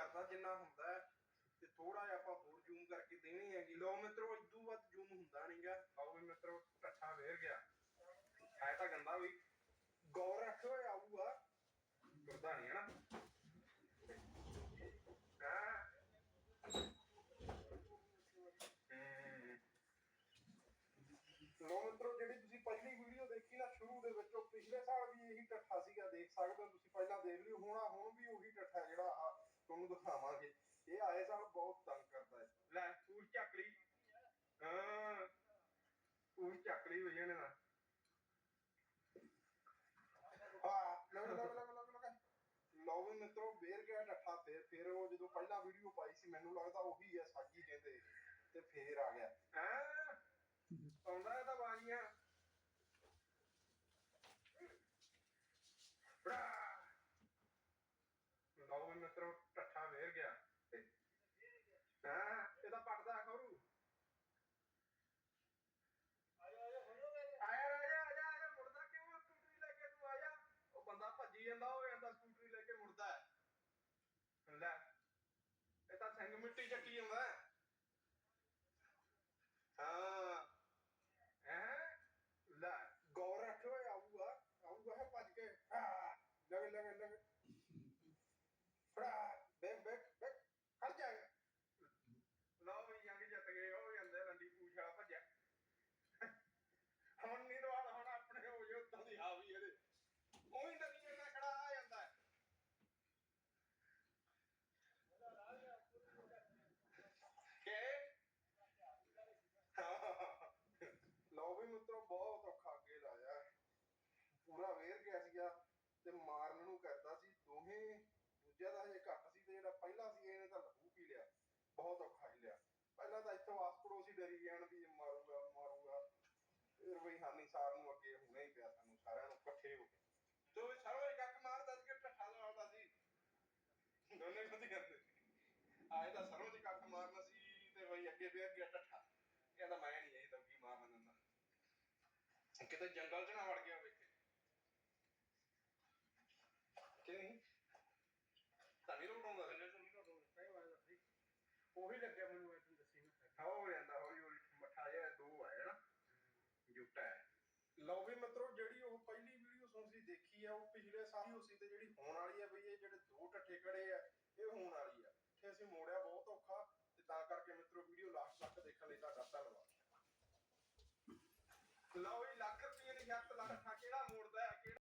ਕਰਦਾ ਜਿੰਨਾ ਹੁੰਦਾ ਹੈ, ਤੇ ਥੋੜਾ ਜਿਹਾ ਆਪਾਂ ਹੋਰ ਜ਼ੂਮ ਕਰਕੇ ਦੇਣੀ ਹੈਗੀ। ਲੋ ਮਿੱਤਰੋ, ਇਦੋਂ ਵੱਧ ਜ਼ੂਮ ਹੁੰਦਾ ਨਹੀਂਗਾ ਆਓ ਵੀ ਮਿੱਤਰੋ ਟੱਠਾ ਵੇਰ ਗਿਆ। ਹੈ ਤਾਂ ਗੰਦਾ ਵੀ। ਗੌਰ ਰੱਖਿਓ, ਇਹ ਆਊਗਾ। ਕਰਦਾ ਨਹੀਂ ਹਨਾ? ਹਾਂ? ਹਮ। ਲੋ ਮਿੱਤਰੋ, ਜਿਹੜੀ ਤੁਸੀਂ ਪਹਿਲੀ ਵੀਡੀਓ ਦੇਖੀ ਨਾ, ਸ਼ੁਰੂ ਦੇ ਵਿੱਚ ਉਹ ਪਿਛਲੇ ਸਾਲ ਵੀ ਇਹੀ ਟੱਠਾ ਸੀਗਾ, ਦੇਖ ਸਕਦੇ ਹੋ ਤੁਸੀਂ। ਪਹਿਲਾਂ ਦੇਖ ਲਿਓ, ਹੁਣ ਹੁਣ ਵੀ ਉਹੀ ਟੱਠਾ ਜਿਹੜਾ ਆ ਤੁਹਾਨੂੰ ਦਿਖਾਵਾਂਗੇ। ਇਹ ਆਏ ਸਾਲ ਬਹੁਤ ਤੰਗ ਕਰਦਾ ਹੈ। ਲੈ ਪੂਛ ਚੱਕ ਹਾਂ ਪੂਛ ਚੱਕ ਲਈ ਹੋਈ ਨਾ ਹਾਂ ਲੋ ਲੋ ਲੋ ਲੋ ਲੋ ਲੋ ਵੀ ਮਿੱਤਰੋ ਵੇਰ ਗਿਆ ਟੱਠਾ ਫੇਰ ਫਿਰ ਉਹ ਜਦੋਂ ਪਹਿਲਾਂ ਵੀਡੀਓ ਪਾਈ ਸੀ, ਮੈਨੂੰ ਲੱਗਦਾ ਉਹੀ ਹੈ ਸਾਗੀ ਕਹਿੰਦੇ ਤੇ ਫੇਰ ਆ ਗਿਆ। ਹਾਂ? ਆਉਂਦਾ ਇਹ ਤਾਂ ਬਾਣੀਆਂ ਲਓ ਵੀ ਮਿੱਤਰੋ ਟੱਠਾ ਵੇਰ ਗਿਆ ਤੇ ਹਾਂ ਇਹਦਾ ਪੱਟਦਾ ਖਰੂ ਆਇਆ ਰਾਜਾ ਆ ਜਾ ਆ ਜਾ ਮੁੜਦਾ ਕਿਉਂ ਆ ਸਕੂਟਰੀ ਲੈ ਕੇ ਤੂੰ ਆ ਜਾ ਉਹ ਬੰਦਾ ਭੱਜੀ ਜਾਂਦਾ ਹੋ ਜਾਂਦਾ ਸਕੂਟਰੀ ਲੈ ਕੇ ਮੁੜਦਾ ਹੈ। ਲੈ ਇਹ ਤਾਂ ਸਿੰਘ ਮਿੱਟੀ ਚੱਕੀ ਜਾਂਦਾ ਹੈ। ਹਾਂ ਹੈ ਲੈ ਗੌਰ ਰੱਖਿਓ ਇਹ ਆਊਗਾ ਆਊਗਾ ਹੈ ਭੱਜ ਕੇ ਹਾਂ ਲਗ ਲਗ ਲਗ ਫੜਾ ਬੈਕ ਬੈਕ ਬੈਕ ਖੜ ਜਾਏਗਾ ਲਓ ਵੀ ਯੰਗ ਜਿੱਤ ਗਏ ਉਹ ਜਾਂਦੇ ਰੰਡੀ ਪੂਛ ਵਾਲਾ ਭੱਜਿਆ ਹੁਣ ਨਹੀਂ ਦਵਾੜ ਹੁਣ ਆਪਣੇ ਹੋ ਜੇ ਉਦਾਂ ਦੀ ਆ ਵੀ ਇਹਦੇ ਉਹੀ ਡੱਕੀ ਜਾਂਦਾ ਖੜਾ ਆ ਜਾਂਦਾ ਹੈ। ਕਿ ਲਓ ਵੀ ਮਿੱਤਰੋ ਬਹੁਤ ਔਖਾ ਅੱਗੇ ਲਾਇਆ ਪੂਰਾ ਵੇਰ ਗਿਆ ਸੀਗਾ ਤੇ ਮਾਰਨ ਨੂੰ ਕਰਦਾ ਸੀ, ਦੋਹੇ ਦੂਜਾ ਦਾ ਹਜੇ ਘੱਟ ਸੀ ਤੇ ਜਿਹੜਾ ਪਹਿਲਾ ਸੀ, ਇਹਨੇ ਤਾਂ ਲਹੂ ਪੀ ਲਿਆ, ਬਹੁਤ ਔਖਾ ਹੀ ਲਿਆ। ਪਹਿਲਾਂ ਤਾਂ ਇੱਥੋਂ ਆਸ ਪੜੋਸੀ ਡਰੀ ਜਾਣ ਵੀ ਮਾਰੂਗਾ ਮਾਰੂਗਾ। ਫਿਰ ਹਾਨੀ ਸਾਰ ਨੂੰ ਅੱਗੇ ਹੋਣਾ ਹੀ ਪਿਆ ਸਾਨੂੰ, ਸਾਰਿਆਂ ਨੂੰ ਇਕੱਠੇ ਹੋ ਕੇ। ਤੋ ਸਰੋਂ ਇੱਕ ਅੱਖ ਮਾਰਦਾ ਸੀ ਕਿ ਟੱਠਾ ਲਾਉਂਦਾ ਸੀ। ਦੋਨੇ ਕਦੀ ਕਰਦੇ ਆਏ ਤਾਂ ਸਰੋਂ ਚ ਕੱਖ ਮਾਰਨਾ ਸੀ ਤੇ ਬਈ ਅੱਗੇ ਪਿਆ ਗਿਆ ਟੱਠਾ ਕਹਿੰਦਾ, ਮੈਂ ਨਹੀਂ ਇਹ ਤਾਂ ਕੀ ਮਾਰਨਾ ਦਿੰਦਾ। ਕਿਤੇ ਜੰਗਲ ਚ ਨਾ ਵੜ ਗਿਆ ਵੇਖੇ। ਕਿ ਨਹੀਂ ਤਾਂ ਨਹੀਂ ਰੋਟਾਉਂਦਾ ਪਹਿਲੇ ਤੋਂ ਨਹੀਂ ਰੋਟੋ ਸਹੀ ਵਾਰ ਸੀ ਉਹੀ ਲੱਗਿਆ ਮੈਨੂੰ ਇਹ ਦੱਸੀ ਮੈਂ ਹੋ ਜਾਂਦਾ ਹੌਲੀ ਹੌਲੀ ਮੱਠਾ ਜਿਹਾ ਦੋ ਹੈ। ਨਾ ਜੁੱਟਾ ਹੈ ਲਓ ਵੀ ਮਿੱਤਰੋ ਜਿਹੜੀ ਉਹ ਪਹਿਲੀ ਵੀਡੀਓ ਤੁਸੀਂ ਦੇਖੀ ਆ ਉਹ ਪਿਛਲੇ ਸਾਲ ਹੀ ਸੀ ਤੇ ਜਿਹੜੀ ਹੋਣ ਵਾਲੀ ਆ ਬਈ ਇਹ ਜਿਹੜੇ ਦੋ ਟੱਠੇ ਖੜੇ ਆ ਇਹ ਹੋਣ ਵਾਲੀ ਆ। ਤੇ ਅਸੀਂ ਮੋੜਿਆ